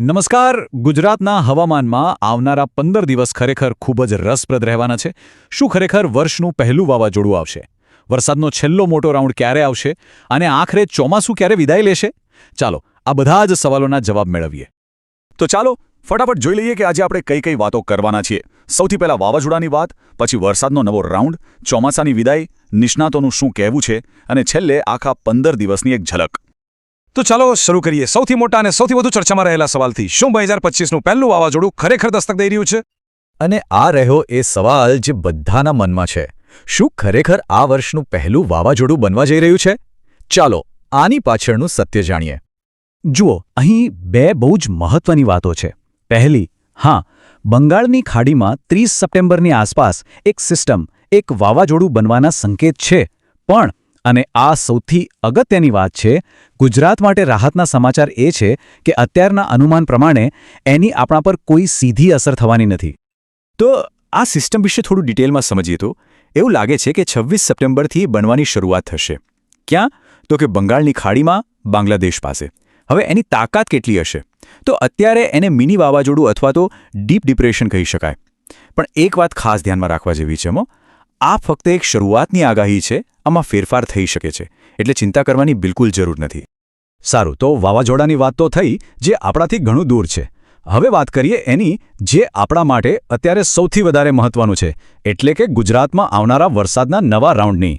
નમસ્કાર. ગુજરાતના હવામાનમાં આવનારા પંદર દિવસ ખરેખર ખૂબ જ રસપ્રદ રહેવાના છે. શું ખરેખર વર્ષનું પહેલું વાવાઝોડું આવશે? વરસાદનો છેલ્લો મોટો રાઉન્ડ ક્યારે આવશે? અને આખરે ચોમાસું ક્યારે વિદાય લેશે? ચાલો, આ બધા જ સવાલોના જવાબ મેળવીએ. તો ચાલો, ફટાફટ જોઈ લઈએ કે આજે આપણે કઈ કઈ વાતો કરવાના છીએ. સૌથી પહેલા વાવાઝોડાની વાત, પછી વરસાદનો નવો રાઉન્ડ, ચોમાસાની વિદાય, નિષ્ણાતોનું શું કહેવું છે, અને છેલ્લે આખા પંદર દિવસની એક ઝલક. તો ચાલો શરૂ કરીએ. સૌથી મોટા અને સૌથી વધુ ચર્ચામાં રહેલા સવાલથી. શું બે હજાર પચીસનું પહેલું વાવાઝોડું ખરેખર દસ્તક દઈ રહ્યું છે? અને આ રહ્યો એ સવાલ જે બધાના મનમાં છે. શું ખરેખર આ વર્ષનું પહેલું વાવાઝોડું બનવા જઈ રહ્યું છે? ચાલો, આની પાછળનું સત્ય જાણીએ. જુઓ, અહીં બે બહુ જ મહત્વની વાતો છે. પહેલી, હા, બંગાળની ખાડીમાં ત્રીસ સપ્ટેમ્બરની આસપાસ એક સિસ્ટમ, એક વાવાઝોડું બનવાના સંકેત છે. પણ અને આ સૌથી અગત્યની વાત છે, ગુજરાત માટે રાહતના સમાચાર એ છે કે અત્યારના અનુમાન પ્રમાણે એની આપણા પર કોઈ સીધી અસર થવાની નથી. તો આ સિસ્ટમ વિશે થોડું ડિટેલમાં સમજીએ તો, એવું લાગે છે કે છવ્વીસ સપ્ટેમ્બરથી બનવાની શરૂઆત થશે. ક્યાં? તો કે બંગાળની ખાડીમાં, બાંગ્લાદેશ પાસે. હવે એની તાકાત કેટલી હશે? તો અત્યારે એને મિની વાવાઝોડું અથવા તો ડીપ ડિપ્રેશન કહી શકાય. પણ એક વાત ખાસ ધ્યાનમાં રાખવા જેવી છે મો આ ફક્ત એક શરૂઆતની આગાહી છે આમાં ફેરફાર થઈ શકે છે, એટલે ચિંતા કરવાની બિલકુલ જરૂર નથી. સારું, તો વાવાઝોડાની વાત તો થઈ, જે આપણાથી ઘણું દૂર છે. હવે વાત કરીએ એની, જે આપણા માટે અત્યારે સૌથી વધારે મહત્વનું છે, એટલે કે ગુજરાતમાં આવનારા વરસાદના નવા રાઉન્ડની.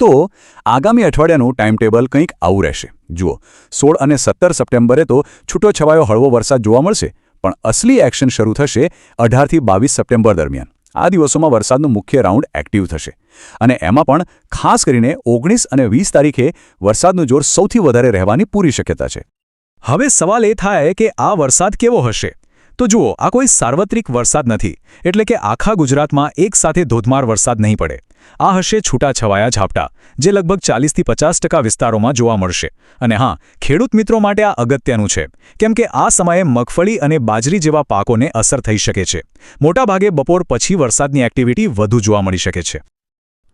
તો, આગામી અઠવાડિયાનું ટાઈમટેબલ કંઈક આવું રહેશે. જુઓ, સોળ અને સત્તર સપ્ટેમ્બરે તો છૂટો છવાયો હળવો વરસાદ જોવા મળશે, પણ અસલી એક્શન શરૂ થશે અઢારથી બાવીસ સપ્ટેમ્બર દરમિયાન. આ દિવસોમાં વરસાદનું મુખ્ય રાઉન્ડ એક્ટિવ થશે. અને એમાં પણ ખાસ કરીને ઓગણીસ અને વીસ તારીખે વરસાદનું જોર સૌથી વધારે રહેવાની પૂરી શક્યતા છે. હવે સવાલ એ થાય કે આ વરસાદ કેવો હશે? તો જુઓ, આ કોઈ સાર્વત્રિક વરસાદ નથી, એટલે કે આખા ગુજરાતમાં એક સાથે ધોધમાર વરસાદ નહીં પડે. આ હશે છૂટાછવાયા ઝાપટા, જે લગભગ ચાલીસથી પચાસ ટકા વિસ્તારોમાં જોવા મળશે. અને હા, ખેડૂત મિત્રો માટે આ અગત્યનું છે, કેમ કે આ સમયે મગફળી અને બાજરી જેવા પાકોને અસર થઈ શકે છે. મોટાભાગે બપોર પછી વરસાદની એક્ટિવિટી વધુ જોવા મળી શકે છે.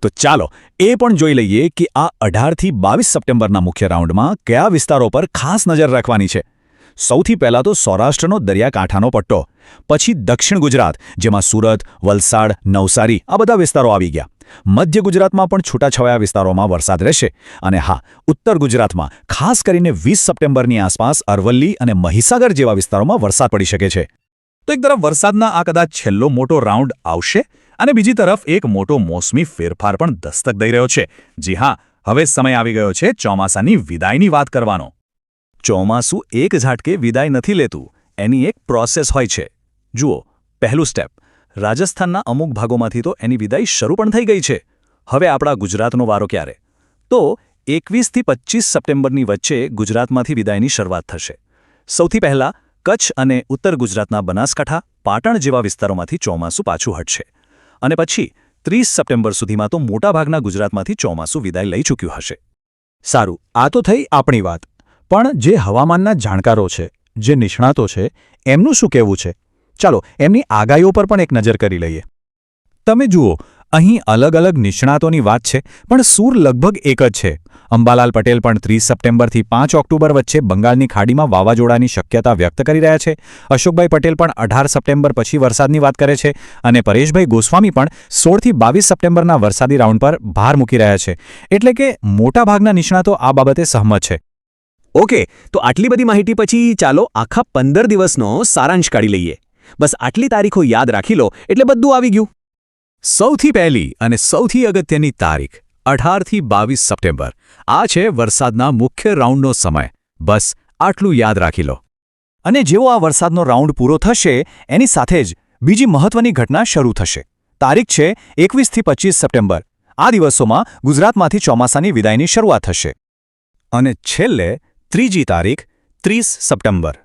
તો ચાલો, એ પણ જોઈ લઈએ કે આ અઢારથી બાવીસ સપ્ટેમ્બરના મુખ્ય રાઉન્ડમાં કયા વિસ્તારો પર ખાસ નજર રાખવાની છે. સૌથી પહેલાં તો સૌરાષ્ટ્રનો દરિયાકાંઠાનો પટ્ટો, પછી દક્ષિણ ગુજરાત, જેમાં સુરત, વલસાડ, નવસારી આ બધા વિસ્તારો આવી ગયા. મધ્ય ગુજરાતમાં પણ છૂટાછવાયા વિસ્તારોમાં વરસાદ રહેશે. અને હા, ઉત્તર ગુજરાતમાં, ખાસ કરીને વીસ સપ્ટેમ્બરની આસપાસ અરવલ્લી અને મહીસાગર જેવા વિસ્તારોમાં વરસાદ પડી શકે છે. તો એક તરફ વરસાદના આ કદાચ છેલ્લો મોટો રાઉન્ડ આવશે અને બીજી તરફ એક મોટો મોસમી ફેરફાર પણ દસ્તક દઈ રહ્યો છે. જી હા, હવે સમય આવી ગયો છે ચોમાસાની વિદાયની વાત કરવાનો. ચોમાસું એક ઝાટકે વિદાય નથી લેતું. એની એક પ્રોસેસ હોય છે. જુઓ, પહેલું સ્ટેપ રાજસ્થાનના અમુક ભાગોમાંથી તો એની વિદાય શરૂ પણ થઈ ગઈ છે. હવે આપણા ગુજરાતનો વારો ક્યારે? તો એકવીસથી પચીસ સપ્ટેમ્બરની વચ્ચે ગુજરાતમાંથી વિદાયની શરૂઆત થશે. સૌથી પહેલાં કચ્છ અને ઉત્તર ગુજરાતના બનાસકાંઠા, પાટણ જેવા વિસ્તારોમાંથી ચોમાસું પાછું હટશે. અને પછી ત્રીસ સપ્ટેમ્બર સુધીમાં તો મોટાભાગના ગુજરાતમાંથી ચોમાસું વિદાય લઈ ચૂક્યું હશે. સારું, આ તો થઈ આપણી વાત. પણ જે હવામાનના જાણકારો છે, જે નિષ્ણાતો છે, એમનું શું કહેવું છે? ચાલો, એમની આગાહીઓ પર પણ એક નજર કરી લઈએ. તમે જુઓ, અહીં અલગ અલગ નિષ્ણાતોની વાત છે, પણ સૂર લગભગ એક જ છે. અંબાલાલ પટેલ પણ ત્રીસ સપ્ટેમ્બરથી પાંચ ઓક્ટોબર વચ્ચે બંગાળની ખાડીમાં વાવાઝોડાની શક્યતા વ્યક્ત કરી રહ્યા છે. અશોકભાઈ પટેલ પણ અઢાર સપ્ટેમ્બર પછી વરસાદની વાત કરે છે અને પરેશભાઈ ગોસ્વામી પણ સોળથી બાવીસ સપ્ટેમ્બરના વરસાદી રાઉન્ડ પર ભાર મૂકી રહ્યા છે. એટલે કે મોટાભાગના નિષ્ણાતો આ બાબતે સહમત છે. ઓકે, તો આટલી બધી માહિતી પછી ચાલો આખા પંદર દિવસનો સારાંશ કાઢી લઈએ. બસ આટલી તારીખો યાદ રાખી લો, એટલે બધું આવી ગયું. સૌથી પહેલી અને સૌથી અગત્યની તારીખ, અઢારથી બાવીસ સપ્ટેમ્બર. આ છે વરસાદના મુખ્ય રાઉન્ડનો સમય. બસ, આટલું યાદ રાખી લો. અને જેવો આ વરસાદનો રાઉન્ડ પૂરો થશે, એની સાથે જ બીજી મહત્વની ઘટના શરૂ થશે. તારીખ છે એકવીસથી પચીસ સપ્ટેમ્બર. આ દિવસોમાં ગુજરાતમાંથી ચોમાસાની વિદાયની શરૂઆત થશે. અને છેલ્લે ત્રીજી તારીખ, ત્રીસ સપ્ટેમ્બર.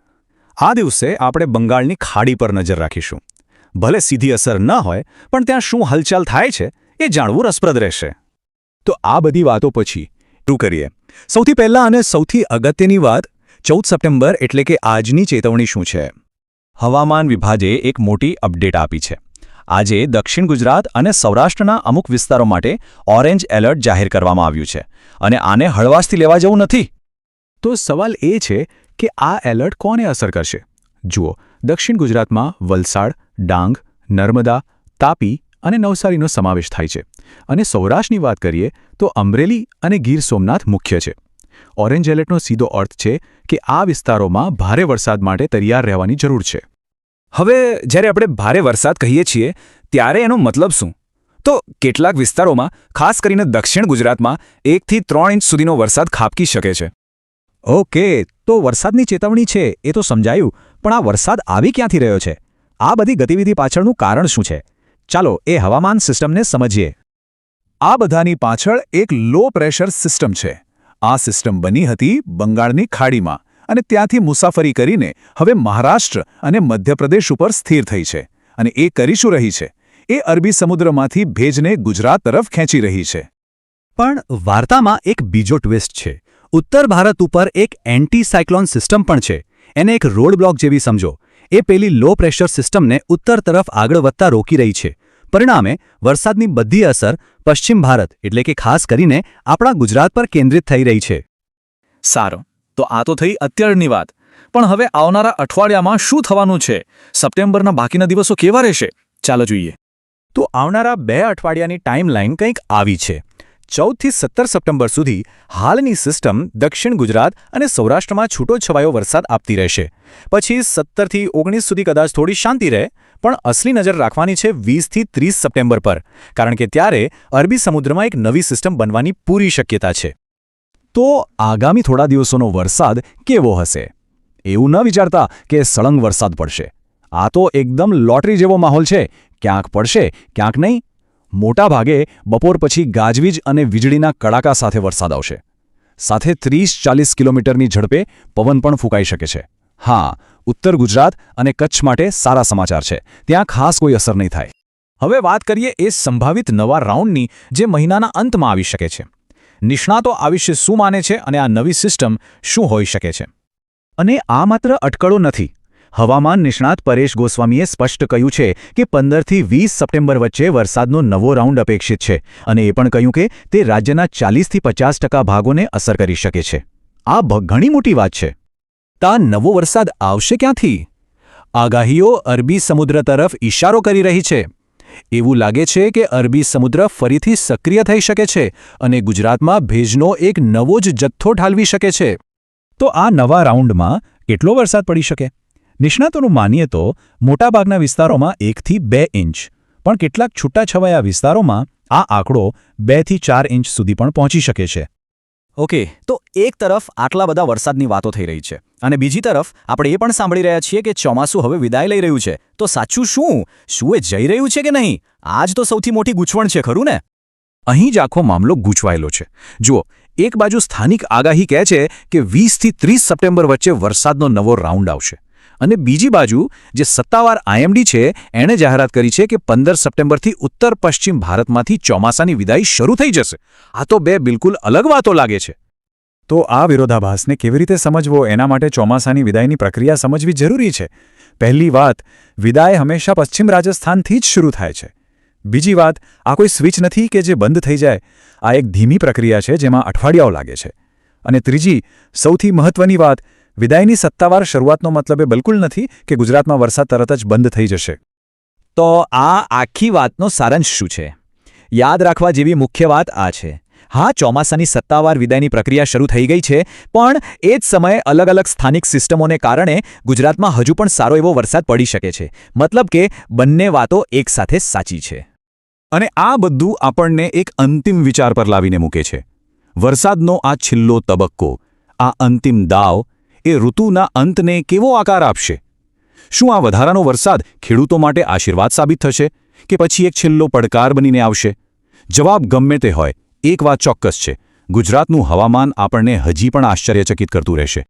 આ દિવસે આપણે બંગાળની ખાડી પર નજર રાખીશું. ભલે સીધી અસર ન હોય, પણ ત્યાં શું હલચાલ થાય છે, એ જાણવું રસપ્રદ રહેશે. તો આ બધી વાતો પછી, શું કરીએ? સૌથી પહેલાં અને સૌથી અગત્યની વાત, ચૌદ સપ્ટેમ્બર એટલે કે આજની ચેતવણી શું છે? હવામાન વિભાગે એક મોટી અપડેટ આપી છે. આજે દક્ષિણ ગુજરાત અને સૌરાષ્ટ્રના અમુક વિસ્તારો માટે ઓરેન્જ એલર્ટ જાહેર કરવામાં આવ્યું છે. અને આને હળવાશથી લેવા જવું નથી. તો સવાલ એ છે કે આ એલર્ટ કોને અસર કરશે? જુઓ, દક્ષિણ ગુજરાતમાં વલસાડ, ડાંગ, નર્મદા, તાપી અને નવસારીનો સમાવેશ થાય છે. અને સૌરાષ્ટ્રની વાત કરીએ, તો અમરેલી અને ગીર સોમનાથ મુખ્ય છે. ઓરેન્જ એલર્ટનો સીધો અર્થ છે કે આ વિસ્તારોમાં ભારે વરસાદ માટે તૈયાર રહેવાની જરૂર છે. હવે, જ્યારે આપણે ભારે વરસાદ કહીએ છીએ, ત્યારે એનો મતલબ શું? તો કેટલાક વિસ્તારોમાં, ખાસ કરીને દક્ષિણ ગુજરાતમાં એકથી ત્રણ ઇંચ સુધીનો વરસાદ ખાબકી શકે છે. ઓકે, તો વરસાદની ચેતવણી છે, એ તો સમજાયું, પણ આ વરસાદ આવી ક્યાંથી રહ્યો છે? આ બધી ગતિવિધિ પાછળનું કારણ શું છે? ચાલો એ હવામાન સિસ્ટમને સમજીએ. આ બધાની પાછળ એક લો પ્રેશર સિસ્ટમ છે. આ સિસ્ટમ બની હતી બંગાળની ખાડીમાં અને ત્યાંથી મુસાફરી કરીને હવે મહારાષ્ટ્ર અને મધ્યપ્રદેશ ઉપર સ્થિર થઈ છે અને એ કરી શું રહી છે? એ અરબી સમુદ્રમાંથી ભેજને ગુજરાત તરફ ખેંચી રહી છે. પણ વાર્તામાં એક બીજો ટ્વિસ્ટ છે. ઉત્તર ભારત ઉપર એક એન્ટી સાયક્લોન સિસ્ટમ પણ છે. એને એક રોડ બ્લોક જેવી સમજો. એ પેલી લો પ્રેશર સિસ્ટમને ઉત્તર તરફ આગળ વધતા રોકી રહી છે. પરિણામે વરસાદની બધી અસર પશ્ચિમ ભારત એટલે કે ખાસ કરીને આપણા ગુજરાત પર કેન્દ્રિત થઈ રહી છે. સારું. તો આ તો થઈ અત્યારની વાત. પણ હવે આવનારા અઠવાડિયામાં શું થવાનું છે? સપ્ટેમ્બરના બાકીના દિવસો કેવા રહેશે? ચાલો જોઈએ. તો આવનારા બે અઠવાડિયાની ટાઈમલાઈન કંઈક આવી છે. ચૌદથી સત્તર સપ્ટેમ્બર સુધી હાલની સિસ્ટમ દક્ષિણ ગુજરાત અને સૌરાષ્ટ્રમાં છૂટોછવાયો વરસાદ આપતી રહેશે. પછી સત્તરથી ઓગણીસ સુધી કદાચ થોડી શાંતિ રહે, પણ અસલી નજર રાખવાની છે વીસથી ત્રીસ સપ્ટેમ્બર પર, કારણ કે ત્યારે અરબી સમુદ્રમાં એક નવી સિસ્ટમ બનવાની પૂરી શક્યતા છે. તો આગામી થોડા દિવસોનો વરસાદ કેવો હશે? એવું ન વિચારતા કે સળંગ વરસાદ પડશે. આ તો એકદમ લોટરી જેવો માહોલ છે. ક્યાંક પડશે, ક્યાંક નહીં મોટા ભાગે બપોર પછી ગાજવીજ અને વીજળીના કડાકા સાથે વરસાદ આવશે. સાથે ત્રીસ ચાલીસ કિલોમીટરની ઝડપે પવન પણ ફૂંકાઈ શકે છે. હા, ઉત્તર ગુજરાત અને કચ્છ માટે સારા સમાચાર છે. ત્યાં ખાસ કોઈ અસર નહીં થાય. હવે વાત કરીએ એ સંભવિત નવા રાઉન્ડની જે મહિનાના અંતમાં આવી શકે છે. નિષ્ણાતો આ વિશે શું માને છે અને આ નવી સિસ્ટમ શું હોઈ શકે છે? અને આ માત્ર અટકળો નથી. હવામાન નિષ્ણાત પરેશ ગોસ્વામીએ સ્પષ્ટ કહ્યું છે કે પંદરથી વીસ સપ્ટેમ્બર વચ્ચે વરસાદનો નવો રાઉન્ડ અપેક્ષિત છે અને એ પણ કહ્યું કે તે રાજ્યના ચાલીસથી પચાસ ટકા ભાગોને અસર કરી શકે છે. આ ઘણી મોટી વાત છે. તા નવો વરસાદ આવશે ક્યાંથી? આગાહીઓ અરબી સમુદ્ર તરફ ઇશારો કરી રહી છે. એવું લાગે છે કે અરબી સમુદ્ર ફરીથી સક્રિય થઈ શકે છે અને ગુજરાતમાં ભેજનો એક નવો જ જથ્થો ઠાલવી શકે છે. તો આ નવા રાઉન્ડમાં કેટલો વરસાદ પડી શકે? નિષ્ણાતોનું માનીએ તો મોટાભાગના વિસ્તારોમાં એકથી બે ઇંચ. પણ કેટલાક છૂટાછવાયા વિસ્તારોમાં આ આંકડો બેથી ચાર ઇંચ સુધી પણ પહોંચી શકે છે. ઓકે તો એક તરફ આટલા બધા વરસાદની વાતો થઈ રહી છે અને બીજી તરફ આપણે એ પણ સાંભળી રહ્યા છીએ કે ચોમાસું હવે વિદાય લઈ રહ્યું છે. તો સાચું શું? શું એ જઈ રહ્યું છે કે નહીં? આ તો સૌથી મોટી ગૂંચવણ છે ખરું ને? અહીં જ આખો મામલો ગૂંચવાયેલો છે. જુઓ એક બાજુ સ્થાનિક આગાહી કહે છે કે વીસથી ત્રીસ સપ્ટેમ્બર વચ્ચે વરસાદનો નવો રાઉન્ડ આવશે. અને બીજી બાજુ જે સત્તાવાર આઈએમડી છે, એણે જાહેરાત કરી છે કે પંદર સપ્ટેમ્બરથી ઉત્તર પશ્ચિમ ભારતમાંથી ચોમાસાની વિદાય શરૂ થઈ જશે. આ તો બે બિલકુલ અલગ વાતો લાગે છે. તો આ વિરોધાભાસને કેવી રીતે સમજવો? એના માટે ચોમાસાની વિદાયની પ્રક્રિયા સમજવી જરૂરી છે. પહેલી વાત, વિદાય હંમેશા પશ્ચિમ રાજસ્થાનથી જ શરૂ થાય છે. બીજી વાત, આ કોઈ સ્વિચ નથી કે જે બંધ થઈ જાય. આ એક ધીમી પ્રક્રિયા છે જેમાં અઠવાડિયાઓ લાગે છે. અને ત્રીજી, સૌથી મહત્વની વાત વિદાયની સત્તાવાર શરૂઆતનો મતલબ એ બિલકુલ નથી કે ગુજરાતમાં વરસાદ તરત જ બંધ થઈ જશે. તો આ આખી વાતનો સારાંશ શું છે? યાદ રાખવા જેવી મુખ્ય વાત આ છે. હા, ચોમાસાની સત્તાવાર વિદાયની પ્રક્રિયા શરૂ થઈ ગઈ છે, પણ એ જ સમયે અલગ અલગ સ્થાનિક સિસ્ટમોને કારણે ગુજરાતમાં હજુ પણ સારો એવો વરસાદ પડી શકે છે. મતલબ કે બંને વાતો એકસાથે સાચી છે. અને આ બધું આપણને એક અંતિમ વિચાર પર લાવીને મૂકે છે. વરસાદનો આ છેલ્લો તબક્કો, આ અંતિમ દાવ એ ઋતુના અંતને કેવો આકાર આપશે? શું આ વધારાનો વરસાદ ખેડૂતો માટે આશીર્વાદ સાબિત થશે કે પછી એક છેલ્લો પડકાર બનીને આવશે? જવાબ ગમે તે હોય, એક વાત ચોક્કસ છે, ગુજરાતનું હવામાન આપણને હજી પણ આશ્ચર્યચકિત કરતું રહેશે.